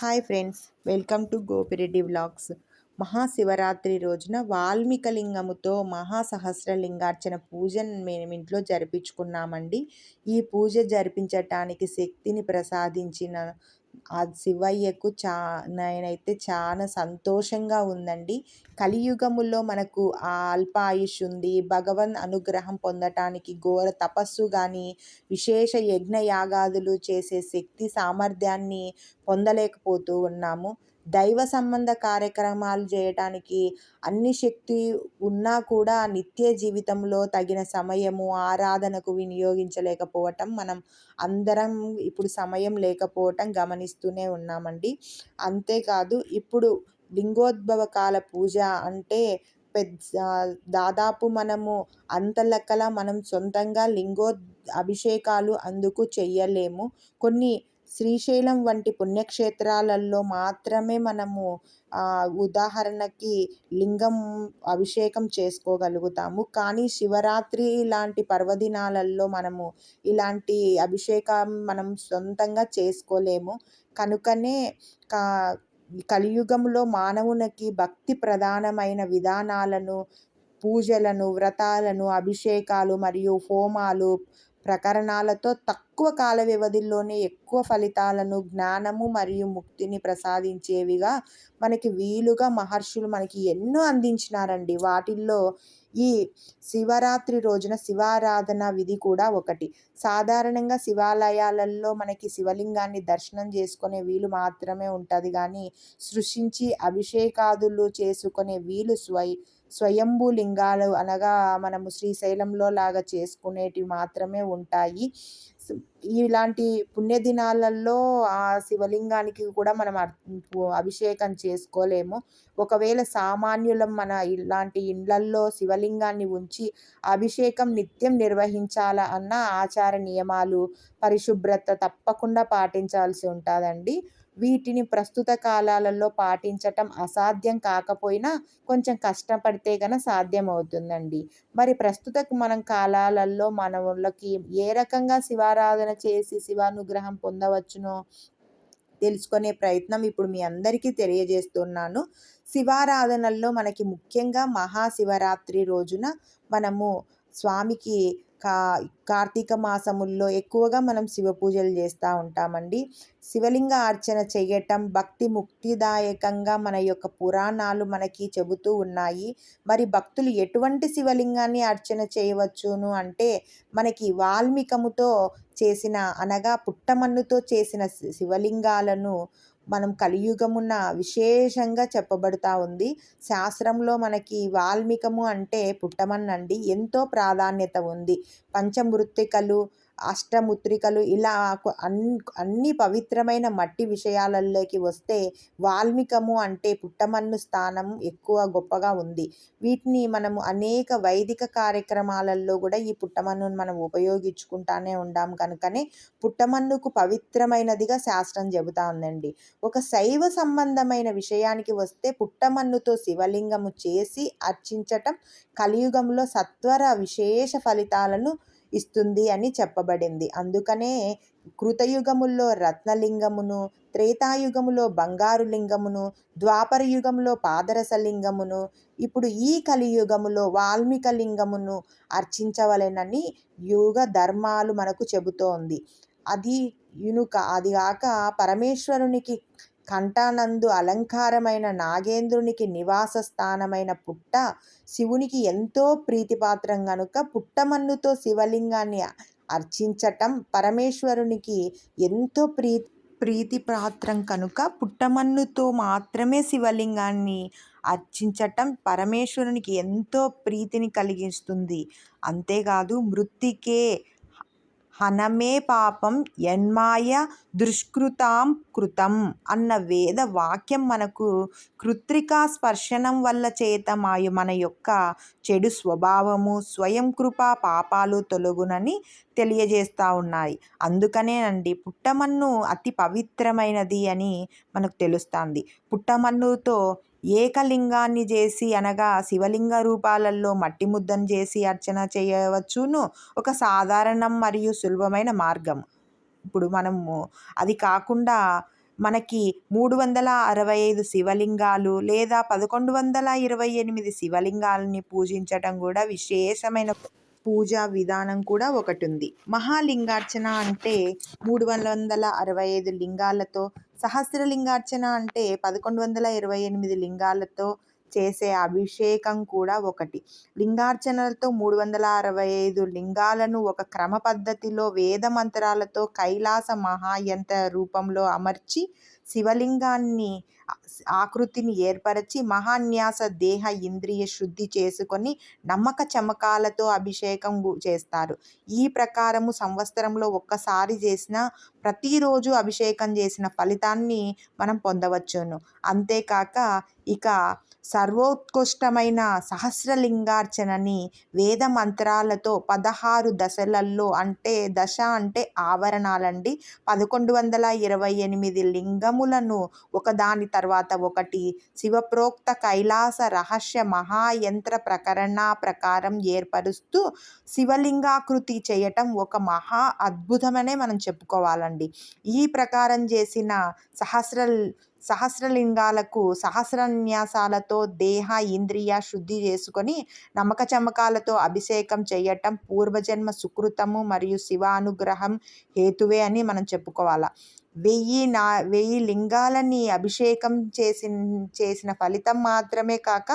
Hi friends welcome to Gopireddy vlogs. Mahashivaratri రోజున వాల్మీకలింగముతో మహాసహస్రలింగార్చన పూజను మేము ఇంట్లో జరిపించుకున్నామండి. ఈ పూజ జరిపించటానికి శక్తిని ప్రసాదించిన ఆ శివయ్యకు చా నేనైతే చాలా సంతోషంగా ఉందండి. కలియుగములో మనకు ఆ అల్పాయుష్ ఉంది భగవన్ అనుగ్రహం పొందటానికి ఘోర తపస్సు కానీ విశేష యజ్ఞ యాగాదులు చేసే శక్తి సామర్థ్యాన్ని పొందలేకపోతూ ఉన్నాము. దైవ సంబంధ కార్యక్రమాలు చేయటానికి అన్ని శక్తి ఉన్నా కూడా నిత్య జీవితంలో తగిన సమయము ఆరాధనకు వినియోగించలేకపోవటం మనం అందరం ఇప్పుడు సమయం లేకపోవటం గమనిస్తూనే ఉన్నామండి. అంతేకాదు ఇప్పుడు లింగోద్భవ కాల పూజ అంటే పెద్ద దాదాపు మనము అంత లెక్కల మనం సొంతంగా లింగో అభిషేకాలు అందుకు చెయ్యలేము. కొన్ని శ్రీశైలం వంటి పుణ్యక్షేత్రాలలో మాత్రమే మనము ఉదాహరణకి లింగం అభిషేకం చేసుకోగలుగుతాము. కానీ శివరాత్రి లాంటి పర్వదినాలలో మనము ఇలాంటి అభిషేకం మనం సొంతంగా చేసుకోలేము. కనుకనే కా కలియుగంలో మానవునికి భక్తి ప్రధానమైన విధానాలను పూజలను వ్రతాలను అభిషేకాలు మరియు హోమాలు ప్రకరణాలతో తక్కువ కాల వ్యవధిలోనే ఎక్కువ ఫలితాలను జ్ఞానము మరియు ముక్తిని ప్రసాదించేవిగా మనకి వీలుగా మహర్షులు మనకి ఎన్నో అందించినారండి. వాటిల్లో ఈ శివరాత్రి రోజున శివారాధన విధి కూడా ఒకటి. సాధారణంగా శివాలయాలలో మనకి శివలింగాన్ని దర్శనం చేసుకునే వీలు మాత్రమే ఉంటుంది. కానీ సృష్టించి అభిషేకాదులు చేసుకునే వీలు స్వయ స్వయంభూ లింగాలు అనగా మనము శ్రీశైలంలో లాగా చేసుకునేటివి మాత్రమే ఉంటాయి. ఇలాంటి పుణ్యదినాలలో ఆ శివలింగానికి కూడా మనం అభిషేకం చేసుకోలేము. ఒకవేళ సామాన్యులం మన ఇలాంటి ఇండ్లల్లో శివలింగాన్ని ఉంచి అభిషేకం నిత్యం నిర్వహించాల అన్న ఆచార నియమాలు పరిశుభ్రత తప్పకుండా పాటించాల్సి ఉంటుందండి. వీటిని ప్రస్తుత కాలాలలో పాటించటం అసాధ్యం కాకపోయినా కొంచెం కష్టపడితే గన సాధ్యమవుతుందండి. మరి ప్రస్తుత మనం కాలాలలో మన వాళ్ళకి ఏ రకంగా శివారాధన చేసి శివానుగ్రహం పొందవచ్చునో తెలుసుకునే ప్రయత్నం ఇప్పుడు మీ అందరికీ తెలియజేస్తున్నాను. శివారాధనల్లో మనకి ముఖ్యంగా మహాశివరాత్రి రోజున మనము స్వామికి కా కార్తీక మాసముల్లో ఎక్కువగా మనం శివ పూజలు చేస్తూ ఉంటామండి. శివలింగ అర్చన చేయటం భక్తి ముక్తిదాయకంగా మన యొక్క పురాణాలు మనకి చెబుతూ ఉన్నాయి. మరి భక్తులు ఎటువంటి శివలింగాన్ని అర్చన చేయవచ్చును అంటే మనకి వాల్మీకముతో చేసిన అనగా పుట్టమన్నుతో చేసిన శివలింగాలను మనం కలియుగమున విశేషంగా చెప్పబడుతూ ఉంది. శాస్త్రంలో మనకి వాల్మీకము అంటే పుట్టమన్నండి. ఎంతో ప్రాధాన్యత ఉంది. పంచమృత్తికలు అష్టముత్రికలు ఇలా అన్ని అన్ని పవిత్రమైన మట్టి విషయాలలోకి వస్తే వాల్మీకము అంటే పుట్టమన్ను స్థానం ఎక్కువ గొప్పగా ఉంది. వీటిని మనము అనేక వైదిక కార్యక్రమాలలో కూడా ఈ పుట్టమన్నును మనం ఉపయోగించుకుంటానే ఉండాం కనుకనే పుట్టమన్నుకు పవిత్రమైనదిగా శాస్త్రం చెబుతా ఉందండి. ఒక శైవ సంబంధమైన విషయానికి వస్తే పుట్టమన్నుతో శివలింగము చేసి అర్చించటం కలియుగంలో సత్వర విశేష ఫలితాలను ఇస్తుంది అని చెప్పబడింది. అందుకనే కృతయుగముల్లో రత్నలింగమును త్రేతాయుగములో బంగారు లింగమును ద్వాపర యుగంలో పాదరస లింగమును ఇప్పుడు ఈ కలియుగములో వాల్మీక లింగమును అర్చించవలెనని యుగ ధర్మాలు మనకు చెబుతోంది. అది ఇనుక అది కాక పరమేశ్వరునికి కంఠానందు అలంకారమైన నాగేంద్రునికి నివాస స్థానమైన పుట్ట శివునికి ఎంతో ప్రీతిపాత్రం కనుక పుట్టమన్నుతో శివలింగాన్ని అర్చించటం పరమేశ్వరునికి ఎంతో ప్రీ ప్రీతిపాత్రం కనుక పుట్టమన్నుతో మాత్రమే శివలింగాన్ని అర్చించటం పరమేశ్వరునికి ఎంతో ప్రీతిని కలిగిస్తుంది. అంతేకాదు మృత్తికే హనమే పాపం యన్మాయ దుష్కృతాం కృతం అన్న వేద వాక్యం మనకు కృత్రికా స్పర్శనం వల్ల చేతమాయు మన యొక్క చెడు స్వభావము స్వయం కృప పాపాలు తొలగునని తెలియజేస్తూ ఉన్నాయి. అందుకనేనండి పుట్టమన్ను అతి పవిత్రమైనది అని మనకు తెలుస్తుంది. పుట్టమన్నుతో ఏకలింగాన్ని చేసి అనగా శివలింగ రూపాలలో మట్టి ముద్దను చేసి అర్చన చేయవచ్చును. ఒక సాధారణం మరియు సులభమైన మార్గం. ఇప్పుడు మనము అది కాకుండా మనకి మూడు వందల అరవై ఐదు శివలింగాలు లేదా పదకొండు వందల ఇరవై ఎనిమిది శివలింగాలని పూజించటం కూడా విశేషమైన పూజా విధానం కూడా ఒకటి ఉంది మహాలింగార్చన అంటే మూడు వందల అరవై ఐదు లింగాలతో సహస్రలింగార్చన అంటే పదకొండు వందల ఇరవై ఎనిమిది లింగాలతో చేసే అభిషేకం కూడా ఒకటి. లింగార్చనలతో మూడు వందల అరవై ఐదు లింగాలను ఒక క్రమ పద్ధతిలో వేద మంత్రాలతో కైలాస మహాయంత్ర రూపంలో అమర్చి శివలింగాన్ని ఆకృతిని ఏర్పరచి మహాన్యాస దేహ ఇంద్రియ శుద్ధి చేసుకొని నమ్మక చమకాలతో అభిషేకం చేస్తారు. ఈ ప్రకారము సంవత్సరంలో ఒక్కసారి చేసిన ప్రతిరోజు అభిషేకం చేసిన ఫలితాన్ని మనం పొందవచ్చును. అంతేకాక ఇక సర్వోత్కృష్టమైన సహస్రలింగార్చనని వేద మంత్రాలతో పదహారు దశలలో అంటే దశ అంటే ఆవరణాలండి. పదకొండు వందల ఇరవై ఎనిమిది లింగములను ఒకదాని తర్వాత ఒకటి శివప్రోక్త కైలాస రహస్య మహాయంత్ర ప్రకరణ ప్రకారం ఏర్పరుస్తూ శివలింగాకృతి చేయటం ఒక మహా అద్భుతమనే మనం చెప్పుకోవాలండి. ఈ ప్రకారం చేసిన సహస్ర సహస్రలింగాలకు సహస్రన్యాసాలతో దేహ ఇంద్రియ శుద్ధి చేసుకొని నమ్మక చమకాలతో అభిషేకం చేయటం పూర్వజన్మ సుకృతము మరియు శివానుగ్రహం హేతువే అని మనం చెప్పుకోవాలి. వెయ్యి నా వెయ్యి లింగాలని అభిషేకం చేసి చేసిన ఫలితం మాత్రమే కాక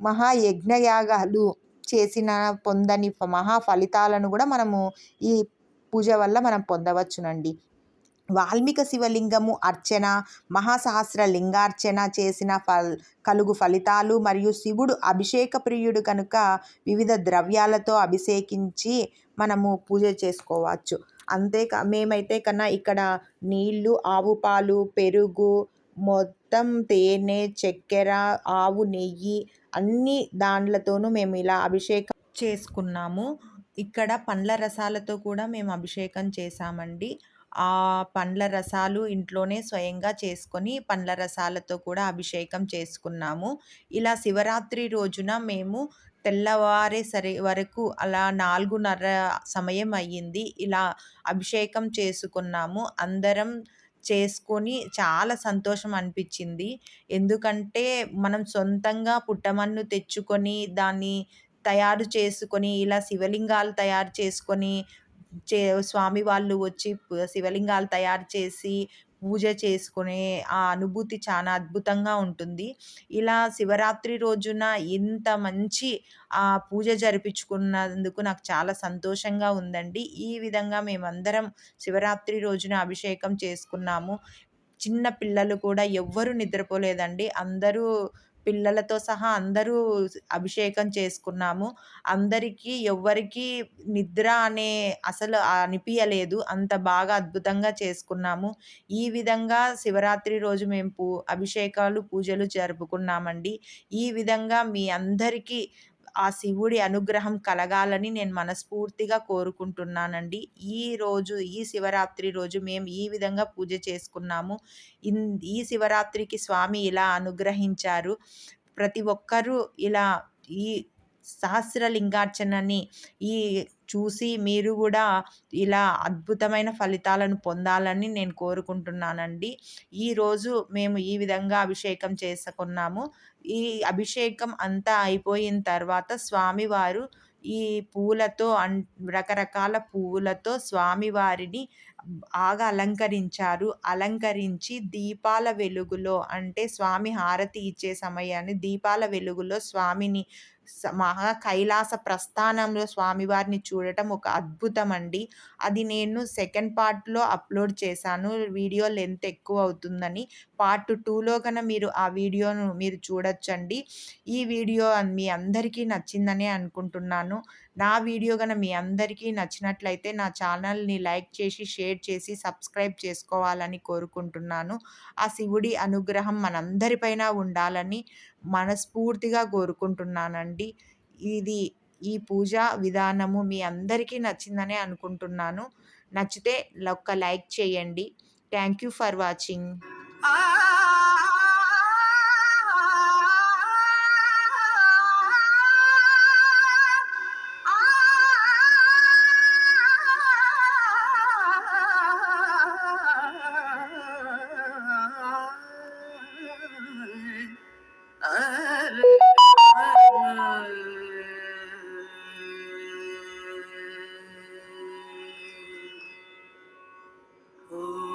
మహాయజ్ఞయాగాలు చేసిన పొందని మహా ఫలితాలను కూడా మనము ఈ పూజ వల్ల మనం పొందవచ్చునండి. వాల్మీక శివలింగము అర్చన మహాసహస్ర లింగార్చన చేసిన ఫల్ కలుగు ఫలితాలు మరియు శివుడు అభిషేక ప్రియుడు కనుక వివిధ ద్రవ్యాలతో అభిషేకించి మనము పూజ చేసుకోవచ్చు. అంతేకా మేమైతే కన్నా ఇక్కడ నీళ్ళు ఆవు పాలు పెరుగు మొత్తం తేనె చక్కెర ఆవు నెయ్యి అన్ని దాంట్లతోనూ మేము ఇలా అభిషేకం చేసుకున్నాము. ఇక్కడ పండ్ల రసాలతో కూడా మేము అభిషేకం చేశామండి. ఆ పండ్ల రసాలు ఇంట్లోనే స్వయంగా చేసుకొని పండ్ల రసాలతో కూడా అభిషేకం చేసుకున్నాము. ఇలా శివరాత్రి రోజున మేము తెల్లవారే సరే వరకు అలా నాలుగున్నర సమయం అయ్యింది. ఇలా అభిషేకం చేసుకున్నాము. అందరం చేసుకొని చాలా సంతోషం అనిపించింది. ఎందుకంటే మనం సొంతంగా పుట్టమన్ను తెచ్చుకొని దాన్ని తయారు చేసుకొని ఇలా శివలింగాలు తయారు చేసుకొని చే స్వామి వాళ్ళు వచ్చి శివలింగాలు తయారు చేసి పూజ చేసుకునే ఆ అనుభూతి చాలా అద్భుతంగా ఉంటుంది. ఇలా శివరాత్రి రోజున ఇంత మంచి ఆ పూజ జరిపించుకున్నందుకు నాకు చాలా సంతోషంగా ఉందండి. ఈ విధంగా మేమందరం శివరాత్రి రోజున అభిషేకం చేసుకున్నాము. చిన్న పిల్లలు కూడా ఎవ్వరు నిద్రపోలేదండి. అందరూ పిల్లలతో సహా అందరూ అభిషేకం చేసుకున్నాము. అందరికీ ఎవ్వరికీ నిద్ర అనే అసలు అనిపించలేదు అంత బాగా అద్భుతంగా చేసుకున్నాము. ఈ విధంగా శివరాత్రి రోజు మేము పూ అభిషేకాలు పూజలు జరుపుకున్నామండి. ఈ విధంగా మీ అందరికీ ఆ శివుడి అనుగ్రహం కలగాలని నేను మనస్ఫూర్తిగా కోరుకుంటున్నానండి. ఈ రోజు ఈ శివరాత్రి రోజు మేము ఈ విధంగా పూజ చేసుకున్నాము. ఇన్ ఈ శివరాత్రికి స్వామి ఇలా అనుగ్రహించారు. ప్రతి ఒక్కరూ ఇలా ఈ సహస్రలింగార్చనని ఈ చూసి మీరు కూడా ఇలా అద్భుతమైన ఫలితాలను పొందాలని నేను కోరుకుంటున్నానండి. ఈరోజు మేము ఈ విధంగా అభిషేకం చేసుకున్నాము. ఈ అభిషేకం అంతా అయిపోయిన తర్వాత స్వామివారు ఈ పూలతో అన్ రకరకాల పువ్వులతో స్వామివారిని బాగా అలంకరించారు. అలంకరించి దీపాల వెలుగులో అంటే స్వామి హారతి ఇచ్చే సమయాన్ని దీపాల వెలుగులో స్వామిని మహా కైలాస ప్రస్థానంలో స్వామివారిని చూడటం ఒక అద్భుతం అండి. అది నేను సెకండ్ పార్ట్లో అప్లోడ్ చేశాను. వీడియో లెంత్ ఎక్కువ అవుతుందని. పార్ట్ టూలో కన్నా మీరు ఆ వీడియోను మీరు చూడొచ్చండి. ఈ వీడియో మీ అందరికీ నచ్చిందని అనుకుంటున్నాను. నా వీడియో కనుక మీ అందరికీ నచ్చినట్లయితే నా ఛానల్ని లైక్ చేసి షేర్ చేసి సబ్స్క్రైబ్ చేసుకోవాలని కోరుకుంటున్నాను. ఆ శివుడి అనుగ్రహం మనందరిపైన ఉండాలని మనస్ఫూర్తిగా కోరుకుంటున్నానండి. ఇది ఈ పూజా విధానము మీ అందరికీ నచ్చిందని అనుకుంటున్నాను. నచ్చితే ఒక్క లైక్ చేయండి. Thank you for watching. Ooh.